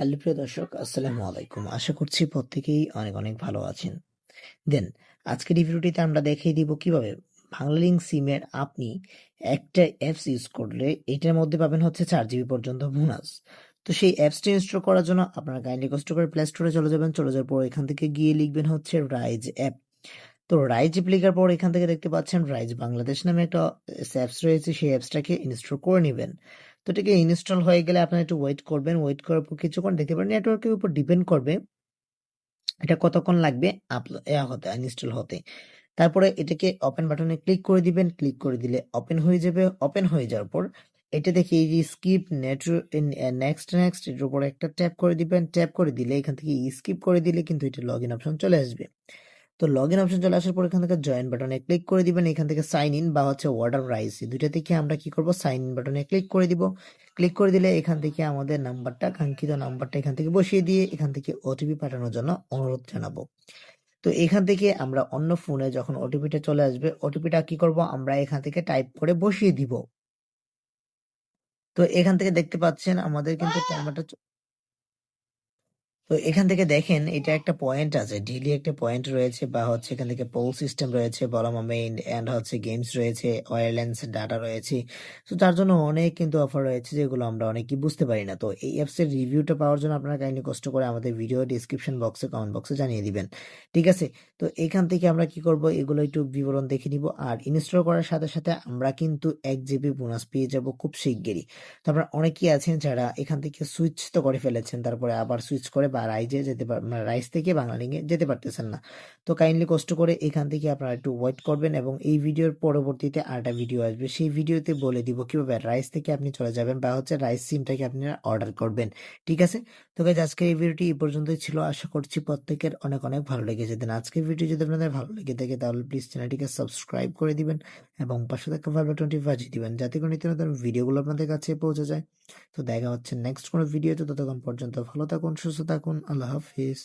Hello, প্রিয় দর্শক, আসসালামু আলাইকুম। আশা করছি প্রত্যেকেই অনেক অনেক ভালো আছেন। দেন, আজকের এই ভিডিওটিতে আমরা দেখিয়ে দিব কীভাবে বাংলালিংক সিমের আপনি একটা অ্যাপস ইউজ করলে এটার মধ্যে পাবেন হচ্ছে চার জিবি পর্যন্ত বোনাস। তো সেই অ্যাপসটা ইনস্টল করার জন্য আপনারা কাইন্ডলি কষ্ট করে প্লে স্টোরে চলে যাবেন। চলে যাওয়ার পর এখান থেকে গিয়ে লিখবেন হচ্ছে রাইজ অ্যাপ। তো রাইজ লেখার পর এখান থেকে দেখতে পাচ্ছেন রাইজ বাংলাদেশ নামে একটা অ্যাপস রয়েছে। সেই অ্যাপসটাকে ইনস্টল করে নেবেন। তো এটাকে ইনস্টল হয়ে গেলে আপনারা একটু ওয়েট করবেন ওয়েট করার পর কিছুক্ষণ দেখতে পারেন নেটওয়ার্কের উপর ডিপেন্ড করবে এটা কতক্ষণ লাগবে আপলোড হতে ইনস্টল হতে। তারপরে এটাকে ওপেন বাটনে ক্লিক করে দিবেন ক্লিক করে দিলে ওপেন হয়ে যাবে। ওপেন হয়ে যাওয়ার পর এটা দেখে এই যে স্কিপ নেট নেক্সট নেক্সট এটার উপর একটা ট্যাপ করে দিবেন। ট্যাপ করে দিলে এখান থেকে স্কিপ করে দিলে কিন্তু এটা লগ ইন অপশন চলে আসবে। তো লগ ইন অপশন চলে আসার পর এখান থেকে জয়েন বাটনে ক্লিক করে দিবেন, এখান থেকে সাইন ইন বা হচ্ছে অর্ডার রাইস দুইটা থেকে আমরা কি করব? সাইন ইন বাটনে ক্লিক করে দিব। ক্লিক করে দিলে এখান থেকে আমাদের নাম্বারটা কাঙ্ক্ষিত নাম্বারটা এখান থেকে বসিয়ে দিয়ে এখান থেকে ওটিপি পাঠানোর জন্য অনুরোধ জানাব। তো এখান থেকে আমরা অন্য ফোনে যখন ওটিপিটা চলে আসবে ওটিপিটা কি করব? আমরা এখান থেকে টাইপ করে বসিয়ে দিব। তো এখান থেকে দেখতে পাচ্ছেন আমাদের কিন্তু টাইমারটা তো এখান থেকে দেখেন, এটা একটা পয়েন্ট আছে। ডেইলি একটা পয়েন্ট রয়েছে বা হচ্ছে এখান থেকে পোল সিস্টেম রয়েছে বলা মেইন এন্ড হচ্ছে গেমস রয়েছে ওয়ারলেন্স ডাটা রয়েছে। তো তার জন্য অনেক কিন্তু অফার রয়েছে যেগুলো আমরা অনেকেই বুঝতে পারি না। তো এই অ্যাপসের রিভিউটা পাওয়ার জন্য আপনারা কাইন্ডলি কষ্ট করে আমাদের ভিডিও ডিসক্রিপশন বক্সে কমেন্ট বক্সে জানিয়ে দিবেন। ঠিক আছে? তো এখান থেকে আমরা কি করব? এগুলো একটু বিবরণ দেখে নিব। আর ইনস্টল করার সাথে সাথে আমরা কিন্তু এক জিবি বোনাস পেয়ে যাব খুব শিগগিরই। তো আপনারা অনেকেই আছেন যারা এখান থেকে সুইচ তো করে ফেলেছেন, তারপরে আবার সুইচ করে বা রাইজে যেতে পার মানে রাইস থেকে বাংলালিংয়ে যেতে পারতেছেন না। তো কাইন্ডলি কষ্ট করে এখান থেকে আপনারা একটু ওয়েট করবেন এবং এই ভিডিওর পরবর্তীতে আরেকটা ভিডিও আসবে। সেই ভিডিওতে বলে দিব কীভাবে রাইস থেকে আপনি চলে যাবেন বা হচ্ছে রাইস সিমটাকে আপনি অর্ডার করবেন। ঠিক আছে? তো গাইজ আজকের এই ভিডিওটি এই পর্যন্তই ছিল। আশা করছি প্রত্যেকের অনেক অনেক ভালো লেগেছে। দেন আজকের ভিডিও যদি আপনাদের ভালো লেগে থাকে তাহলে প্লিজ চ্যানেলটিকে সাবস্ক্রাইব করে দিবেন এবং পাশে থাকা ভালো টোয়েন্টি বাজিয়ে দিবেন যাতে করে নতুন ভিডিওগুলো আপনাদের কাছে পৌঁছে যায়। তো দেখা হচ্ছে নেক্সট কোনো ভিডিওতে ততক্ষণ পর্যন্ত ভালো থাকুন সুস্থ থাকুন আল্লাহ হাফিজ।